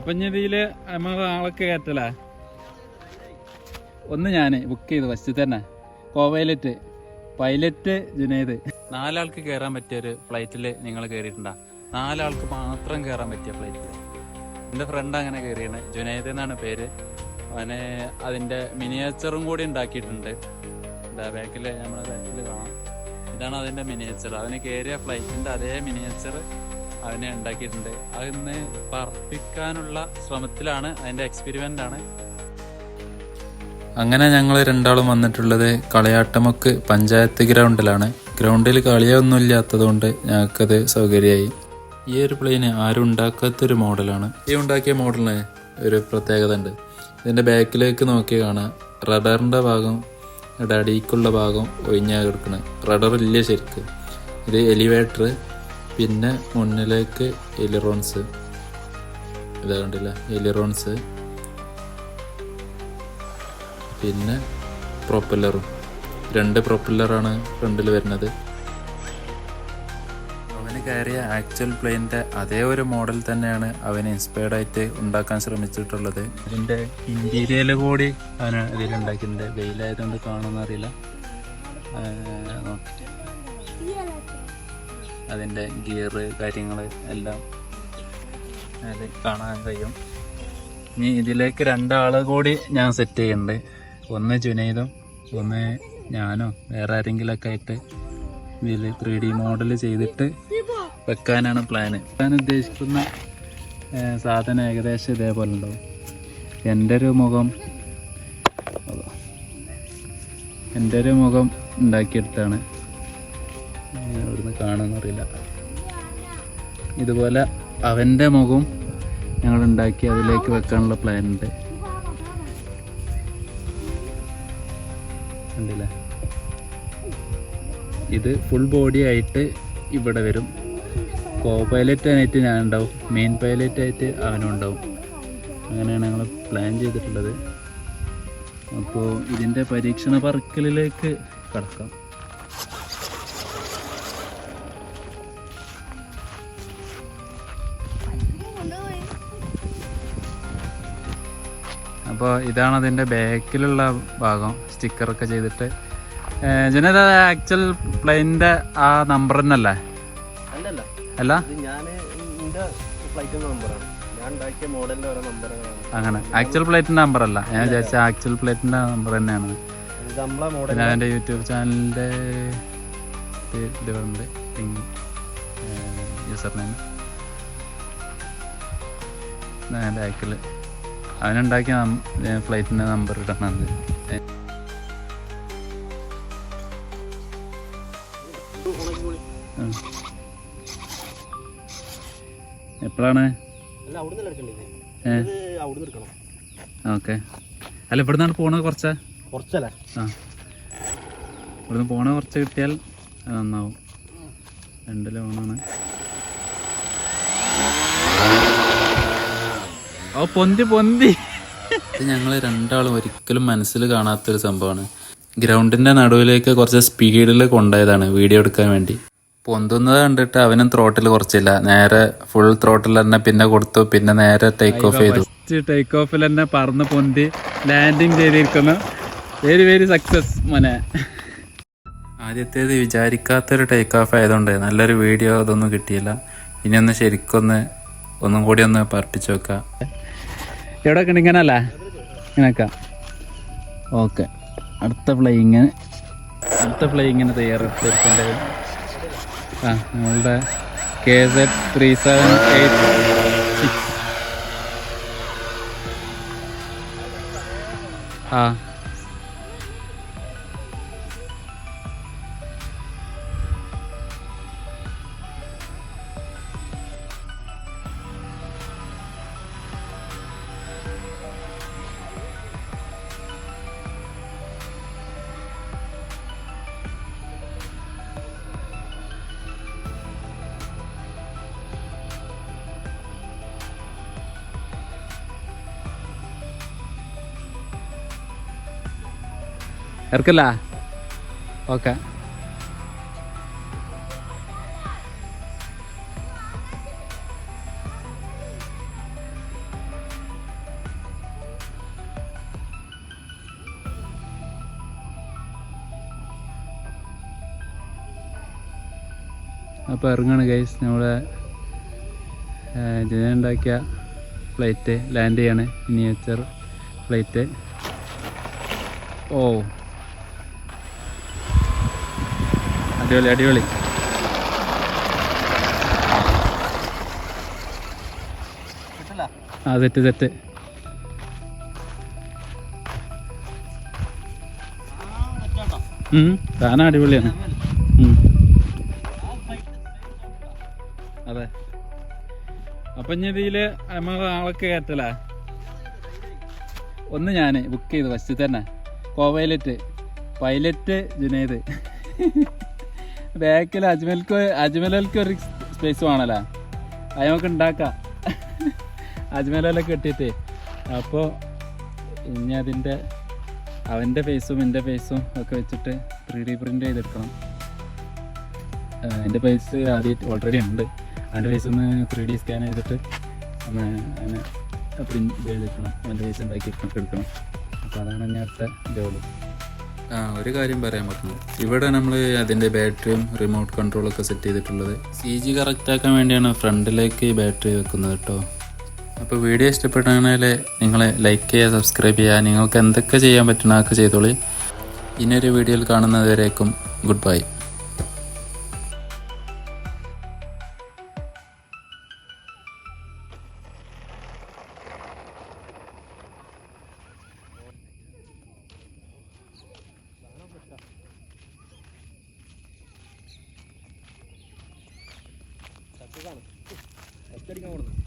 അപ്പൊ ഇനി ഇതിൽ നമ്മളെ ആളൊക്കെ കയറ്റലേ ഒന്ന് ഞാൻ ബുക്ക് ചെയ്തു ഫസ്റ്റ് തന്നെ. Copilot pilot Junaid. നാലാൾക്ക് കയറാൻ പറ്റിയ ഒരു ഫ്ലൈറ്റിൽ നിങ്ങൾ കയറിയിട്ടുണ്ടാ നാലാൾക്ക് മാത്രം കയറാൻ പറ്റിയ ഫ്ലൈറ്റ് എന്റെ ഫ്രണ്ട് അങ്ങനെ കയറിയാണ് ജുനേദ് എന്നാണ് പേര്. അവന് അതിന്റെ മിനിയേച്ചറും കൂടി ഉണ്ടാക്കിയിട്ടുണ്ട്. ബാക്കിൽ നമ്മുടെ ബാക്കിൽ കാണാം. ഇതാണ് അതിന്റെ മിനിയേച്ചർ അവന് കയറിയ ഫ്ലൈറ്റിന്റെ അതേ മിനിയേച്ചർ അവനെ ഉണ്ടാക്കിയിട്ടുണ്ട്. അതിനെ പറപ്പിക്കാനുള്ള ശ്രമത്തിലാണ് അതിന്റെ എക്സ്പെരിമെന്റ് ആണ്. അങ്ങനെ ഞങ്ങൾ രണ്ടാളും വന്നിട്ടുള്ളത് കളിയാട്ടമൊക്ക് പഞ്ചായത്ത് ഗ്രൗണ്ടിലാണ്. ഗ്രൗണ്ടിൽ കളിയൊന്നും ഇല്ലാത്തതുകൊണ്ട് ഞങ്ങൾക്കത് സൗകര്യമായി. ഈ ഒരു പ്ലെയിന് ആരും ഉണ്ടാക്കാത്തൊരു മോഡലാണ്. ഈ ഉണ്ടാക്കിയ മോഡലിന് ഒരു പ്രത്യേകത ഉണ്ട്. ഇതിന്റെ ബാക്കിലേക്ക് നോക്കി കാണാം റഡറിന്റെ ഭാഗം ഇവിടെ അടിക്കുള്ള ഭാഗം ഒഴിഞ്ഞാ കിടക്കുന്നത് റഡർ ഇല്ല ശരിക്ക്. ഇത് എലിവേറ്റർ പിന്നെ മുന്നിലേക്ക് എലിറോൺസ് ഇതാ കണ്ടില്ല? എലിറോൺസ് പിന്നെ പ്രൊപ്പല്ലറും രണ്ട് പ്രൊപ്പല്ലറാണ് ഫ്രണ്ടിൽ വരുന്നത്. അവന് കയറിയ ആക്ച്വൽ പ്ലെയിനിന്റെ അതേ ഒരു മോഡൽ തന്നെയാണ് അവന് ഇൻസ്പയർഡ് ആയിട്ട് ഉണ്ടാക്കാൻ ശ്രമിച്ചിട്ടുള്ളത്. അതിന്റെ ഇന്റീരിയൽ കൂടി അവന് ഇതിലുണ്ടാക്കിയിട്ടുണ്ട് വെയിലായതുകൊണ്ട് കാണുമെന്ന് അറിയില്ല. അതിന്റെ ഗിയർ കാര്യങ്ങൾ എല്ലാം അത് കാണാൻ കഴിയും. ഇനി ഇതിലേക്ക് രണ്ടാൾ കൂടി ഞാൻ സെറ്റ് ചെയ്യുന്നുണ്ട്. ഒന്ന് ജുനൈദും ഒന്ന് ഞാനോ. വേറെ ആരെങ്കിലുമൊക്കെ ആയിട്ട് ഇതിൽ ത്രീ ഡി മോഡൽ ചെയ്തിട്ട് വെക്കാനാണ് പ്ലാന് ഞാൻ ഉദ്ദേശിക്കുന്ന സാധനം ഏകദേശം ഇതേപോലെ ഉണ്ടാവും. എന്റെ ഒരു മുഖം എന്റെ ഒരു മുഖം ഉണ്ടാക്കിയെടുത്താണ്. കാണുമെന്നറിയില്ല. ഇതുപോലെ അവന്റെ മുഖം ഞങ്ങൾ ഉണ്ടാക്കി അതിലേക്ക് വെക്കാനുള്ള പ്ലാൻ ഉണ്ട്. കണ്ടില്ലേ? ഇത് ഫുൾ ബോഡി ആയിട്ട് ഇവിടെ വരും. കോ പൈലറ്റ് ആയിട്ട് ഞാൻ ഉണ്ടാവും മെയിൻ പൈലറ്റ് ആയിട്ട് അവനും ഉണ്ടാവും. അങ്ങനെയാണ് ഞങ്ങൾ പ്ലാൻ ചെയ്തിട്ടുള്ളത്. അപ്പോൾ ഇതിന്റെ പരീക്ഷണ പറക്കലിലേക്ക് കടക്കാം. അപ്പോൾ ഇതാണ് അതിന്റെ ബാക്കിലുള്ള ഭാഗം. സ്റ്റിക്കറൊക്കെ ചെയ്തിട്ട്. ജനത ആക്ച്വൽ പ്ലെയിനിന്റെ ആ നമ്പർ തന്നെയല്ലേ? അല്ല? ഞാൻ ഞാൻ അങ്ങനെ. ആക്ച്വൽ പ്ലേറ്റിന്റെ നമ്പർ അല്ല. ഞാൻ വിചാരിച്ച ആക്ച്വൽ പ്ലേറ്റിന്റെ നമ്പർ തന്നെയാണ്. പിന്നെ അതിന്റെ യൂട്യൂബ് ചാനലിന്റെ ഇതുണ്ട്. യൂസർ നെയിം ബാക്കിൽ അവനുണ്ടാക്കിയ ഫ്ലൈറ്റിന്റെ നമ്പർ ഇടണത് എപ്പോഴാണ്? ഓക്കെ. അല്ല ഇവിടുന്നാണ് പോണത് കുറച്ചാ? കുറച്ചല്ലേ? ആ. ഇവിടുന്ന് പോണ കുറച്ച് കിട്ടിയാൽ നന്നാവും. രണ്ട് ലോണാണ്. ഓ പൊന്തി പൊന്തി. ഇത് ഞങ്ങൾ രണ്ടാളും ഒരിക്കലും മനസ്സിൽ കാണാത്തൊരു സംഭവമാണ്. ഗ്രൗണ്ടിന്റെ നടുവിലേക്ക് കുറച്ച് സ്പീഡിൽ കൊണ്ടുപോയതാണ് വീഡിയോ എടുക്കാൻ വേണ്ടി. പൊന്തുന്നത് കണ്ടിട്ട് അവനും ത്രോട്ടിൽ കുറച്ചില്ല. നേരെ ഫുൾ ത്രോട്ടിൽ തന്നെ പിന്നെ കൊടുത്തു പിന്നെ നേരെ ടേക്ക് ഓഫ് ചെയ്തു. ടേക്ക് ഓഫിൽ തന്നെ പറന്ന് പൊന്തി ലാൻഡിങ് ചെയ്തിരിക്കുന്നു. വെരി വെരി സക്സസ് മോനെ. ആദ്യത്തേത് വിചാരിക്കാത്തൊരു ടേക്ക് ഓഫ് ആയതുകൊണ്ട് നല്ലൊരു വീഡിയോ അതൊന്നും കിട്ടിയില്ല. ഇനിയൊന്ന് ശരിക്കൊന്ന് ഒന്നും കൂടി ഒന്ന് പറപ്പിച്ച് വെക്കാം. എവിടെ ഇങ്ങനല്ലേ? ഇങ്ങനെയൊക്കെ. ഓക്കെ. അടുത്ത പ്ലേയിങ്. അടുത്ത പ്ലേയിങ്ങിന് തയ്യാറെടുത്തിരിക്കേണ്ടത് ആ നമ്മളുടെ K set three seven eight six. ആ ഇറക്കില്ല. ഓക്കെ. അപ്പോൾ ഇറങ്ങാണ് ഗൈസ് നമ്മുടെ ജനുണ്ടാക്കിയ ഫ്ലൈറ്റ് ലാൻഡ് ചെയ്യാണ്. മിനിയേച്ചർ ഫ്ലൈറ്റ് ഓ. അടിപൊളി അടിപൊളി. ആ തെറ്റ് തെറ്റ് സാധനം അടിപൊളിയാണ്. അതെ. അപ്പൊ ഇനി ഇതിൽ നമ്മൾ ആളൊക്കെ കയറ്റല ഒന്ന് ഞാൻ ബുക്ക് ചെയ്തു ഫസ്റ്റ് തന്നെ. Copilot pilot Junaid. ബാക്കിൽ അജ്മൽക്ക് അജ്മലക്ക് ഒരു സ്പേസ് വേണമല്ലോ അത് നമുക്ക് ഉണ്ടാക്കാം. അജ്മലെല്ലാം കെട്ടിയിട്ട്. അപ്പോൾ ഇനി അതിന്റെ അവന്റെ ഫേസും എന്റെ ഫേസും ഒക്കെ വെച്ചിട്ട് ത്രീ ഡി പ്രിന്റ് ചെയ്തെടുക്കണം. എന്റെ ഫേസ് ആദ്യം ഓൾറെഡി ഉണ്ട്. അവന്റെ ഫേസ് ഒന്ന് ത്രീ ഡി സ്കാൻ ചെയ്തിട്ട് അതിനെ പ്രിന്റ് ചെയ്തെടുക്കണം. അവന്റെ ഫേസ് ഉണ്ടാക്കി എടുക്കണം. അപ്പോൾ അതാണ് ഞാൻ അടുത്ത ജോലി ആ ഒരു കാര്യം പറയാൻ പറ്റുന്നു. ഇവിടെ നമ്മൾ അതിന്റെ ബാറ്ററിയും റിമോട്ട് കൺട്രോളൊക്കെ സെറ്റ് ചെയ്തിട്ടുള്ളത്. സി ജി കറക്റ്റ് ആക്കാൻ വേണ്ടിയാണ് ഫ്രണ്ടിലേക്ക് ബാറ്ററി വെക്കുന്നത് കേട്ടോ. അപ്പോൾ വീഡിയോ ഇഷ്ടപ്പെട്ടാണെങ്കിൽ നിങ്ങൾ ലൈക്ക് ചെയ്യുക സബ്സ്ക്രൈബ് ചെയ്യുക. നിങ്ങൾക്ക് എന്തൊക്കെ ചെയ്യാൻ പറ്റണ അതൊക്കെ ചെയ്തോളി. ഇനിയൊരു വീഡിയോയിൽ കാണുന്നതുവരേക്കും ഗുഡ് ബൈ ഒറ്റയടിക്കാൻ കൊടുത്തു